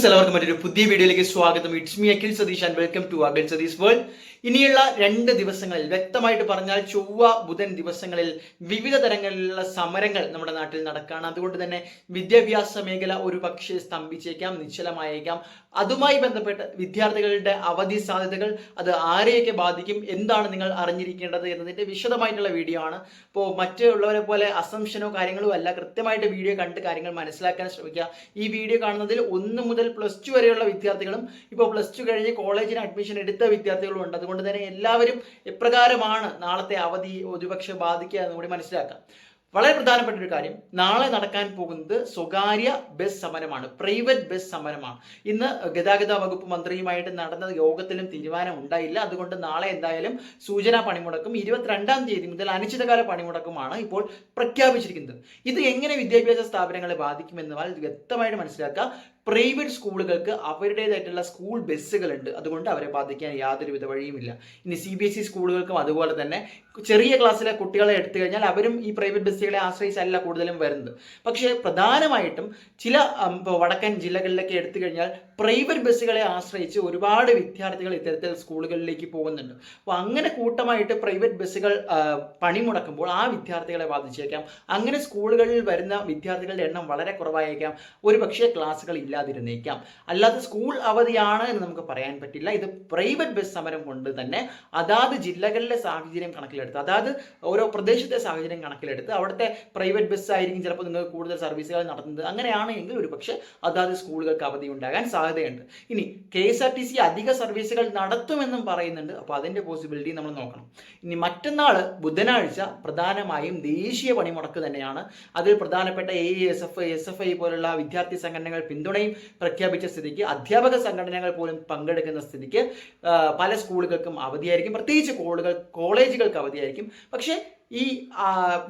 Friends എല്ലാവർക്കും മറ്റൊരു പുതിയ വീഡിയോയിലേക്ക് സ്വാഗതം. It's me Akhil Satheesh and welcome to Akhil Satheesh world ഇനിയുള്ള രണ്ട് ദിവസങ്ങളിൽ വ്യക്തമായിട്ട് പറഞ്ഞാൽ ചൊവ്വ ബുധൻ ദിവസങ്ങളിൽ വിവിധ തരങ്ങളിലുള്ള സമരങ്ങൾ നമ്മുടെ നാട്ടിൽ നടക്കുകയാണ് അതുകൊണ്ട് തന്നെ വിദ്യാഭ്യാസ മേഖല ഒരു പക്ഷേ സ്തംഭിച്ചേക്കാം നിശ്ചലമായേക്കാം. അതുമായി ബന്ധപ്പെട്ട് വിദ്യാർത്ഥികളുടെ അവധി സാധ്യതകൾ അത് ആരെയൊക്കെ ബാധിക്കും എന്താണ് നിങ്ങൾ അറിഞ്ഞിരിക്കേണ്ടത് എന്നതിന്റെ വിശദമായിട്ടുള്ള വീഡിയോ ആണ്. ഇപ്പോൾ മറ്റുള്ളവരെ പോലെ അസംഷനോ കാര്യങ്ങളോ അല്ല കൃത്യമായിട്ട് വീഡിയോ കണ്ട് കാര്യങ്ങൾ മനസ്സിലാക്കാൻ ശ്രമിക്കുക. ഈ വീഡിയോ കാണുന്നതിൽ ഒന്ന് മുതൽ പ്ലസ് ടു വരെയുള്ള വിദ്യാർത്ഥികളും ഇപ്പോൾ പ്ലസ് ടു കഴിഞ്ഞ് കോളേജിന് അഡ്മിഷൻ എടുത്ത വിദ്യാർത്ഥികളും ഉണ്ട്. അതുകൊണ്ട് തന്നെ എല്ലാവരും എപ്രകാരമാണ് നാളത്തെ അവധി ഒരുപക്ഷെ ബാധിക്കുക എന്നുകൂടി മനസ്സിലാക്കാം. വളരെ പ്രധാനപ്പെട്ട ഒരു കാര്യം. നാളെ നടക്കാൻ പോകുന്നത് സ്വകാര്യ ബസ് സമരമാണ്. പ്രൈവറ്റ് ബസ് സമരമാണ്. ഇന്ന് ഗതാഗത വകുപ്പ് മന്ത്രിയുമായിട്ട് നടന്ന യോഗത്തിലും തീരുമാനം ഉണ്ടായില്ല. അതുകൊണ്ട് നാളെ എന്തായാലും സൂചനാ പണിമുടക്കും. ഇരുപത്തിരണ്ടാം തീയതി മുതൽ അനിശ്ചിതകാല പണിമുടക്കുമാണ് ഇപ്പോൾ പ്രഖ്യാപിച്ചിരിക്കുന്നത്. ഇത് എങ്ങനെ വിദ്യാഭ്യാസ സ്ഥാപനങ്ങളെ ബാധിക്കുമെന്നാൽ വ്യക്തമായിട്ട് മനസ്സിലാക്കുക. പ്രൈവറ്റ് സ്കൂളുകൾക്ക് അവരുടേതായിട്ടുള്ള സ്കൂൾ ബസ്സുകളുണ്ട്. അതുകൊണ്ട് അവരെ ബാധിക്കാൻ യാതൊരുവിധ വഴിയുമില്ല. ഇനി സി ബി എസ് ഇ സ്കൂളുകൾക്കും അതുപോലെ തന്നെ ചെറിയ ക്ലാസ്സിലെ കുട്ടികളെ എടുത്തു കഴിഞ്ഞാൽ അവരും ഈ പ്രൈവറ്റ് ബസ്സുകളെ ആശ്രയിച്ചല്ല കൂടുതലും വരുന്നത്. പക്ഷേ പ്രധാനമായിട്ടും ചില വടക്കൻ ജില്ലകളിലൊക്കെ എടുത്തു കഴിഞ്ഞാൽ പ്രൈവറ്റ് ബസ്സുകളെ ആശ്രയിച്ച് ഒരുപാട് വിദ്യാർത്ഥികൾ ഇത്തരത്തിൽ സ്കൂളുകളിലേക്ക് പോകുന്നുണ്ട്. അപ്പോൾ അങ്ങനെ കൂട്ടമായിട്ട് പ്രൈവറ്റ് ബസ്സുകൾ പണിമുടക്കുമ്പോൾ ആ വിദ്യാർത്ഥികളെ ബാധിച്ചേക്കാം. അങ്ങനെ സ്കൂളുകളിൽ വരുന്ന വിദ്യാർത്ഥികളുടെ എണ്ണം വളരെ കുറവായേക്കാം. ഒരു പക്ഷേ ക്ലാസ്സുകൾ ഇല്ലാതിരുന്നേക്കാം. അല്ലാതെ സ്കൂൾ അവധിയാണ് എന്ന് നമുക്ക് പറയാൻ പറ്റില്ല. ഇത് പ്രൈവറ്റ് ബസ് സമരം കൊണ്ട് തന്നെ അതാത് ജില്ലകളിലെ സാഹചര്യം കണക്കിലെടുത്ത് അതാത് ഓരോ പ്രദേശത്തെ സാഹചര്യം കണക്കിലെടുത്ത് അവിടുത്തെ പ്രൈവറ്റ് ബസ് ആയിരിക്കും ചിലപ്പോൾ നിങ്ങൾക്ക് കൂടുതൽ സർവീസുകൾ നടത്തുന്നത്. അങ്ങനെയാണെങ്കിൽ ഒരു പക്ഷേ അതാത് സ്കൂളുകൾക്ക് അവധി ഉണ്ടാകാൻ സാധ്യതയുണ്ട്. ഇനി K S R T C അധിക സർവീസുകൾ നടത്തുമെന്നും പറയുന്നുണ്ട്. അപ്പോൾ അതിന്റെ പോസിബിലിറ്റി നമ്മൾ നോക്കണം. ഇനി മറ്റന്നാൾ ബുധനാഴ്ച പ്രധാനമായും ദേശീയ പണിമുടക്ക് തന്നെയാണ്. അതിൽ പ്രധാനപ്പെട്ട A S F S F I പോലുള്ള വിദ്യാർത്ഥി സംഘടനകൾ പിന്തുണയും പ്രഖ്യാപിച്ച സ്ഥിതിക്ക് അധ്യാപക സംഘടനകൾ പോലും പങ്കെടുക്കുന്ന സ്ഥിതിക്ക് പല സ്കൂളുകൾക്കും അവധിയായിരിക്കും. പ്രത്യേകിച്ച് കോളുകൾ കോളേജുകൾക്ക് അവധിയായിരിക്കും. പക്ഷേ ഈ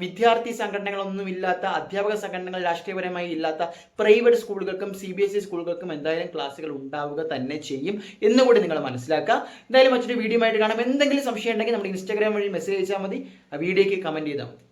വിദ്യാർത്ഥി സംഘടനകളൊന്നുമില്ലാത്ത അധ്യാപക സംഘടനകൾ രാഷ്ട്രീയപരമായി ഇല്ലാത്ത പ്രൈവറ്റ് സ്കൂളുകൾക്കും സി ബി എസ് ഇ സ്കൂളുകൾക്കും എന്തായാലും ക്ലാസ്സുകൾ ഉണ്ടാവുക തന്നെ ചെയ്യും എന്നുകൂടി നിങ്ങൾ മനസ്സിലാക്കുക. എന്തായാലും മറ്റൊരു വീഡിയോ ആയിട്ട് കാണാം. എന്തെങ്കിലും സംശയം ഉണ്ടെങ്കിൽ നമ്മുടെ ഇൻസ്റ്റാഗ്രാം വഴി മെസ്സേജ് അയച്ചാൽ മതി. ആ വീഡിയോയ്ക്ക് കമന്റ് ചെയ്താൽ മതി.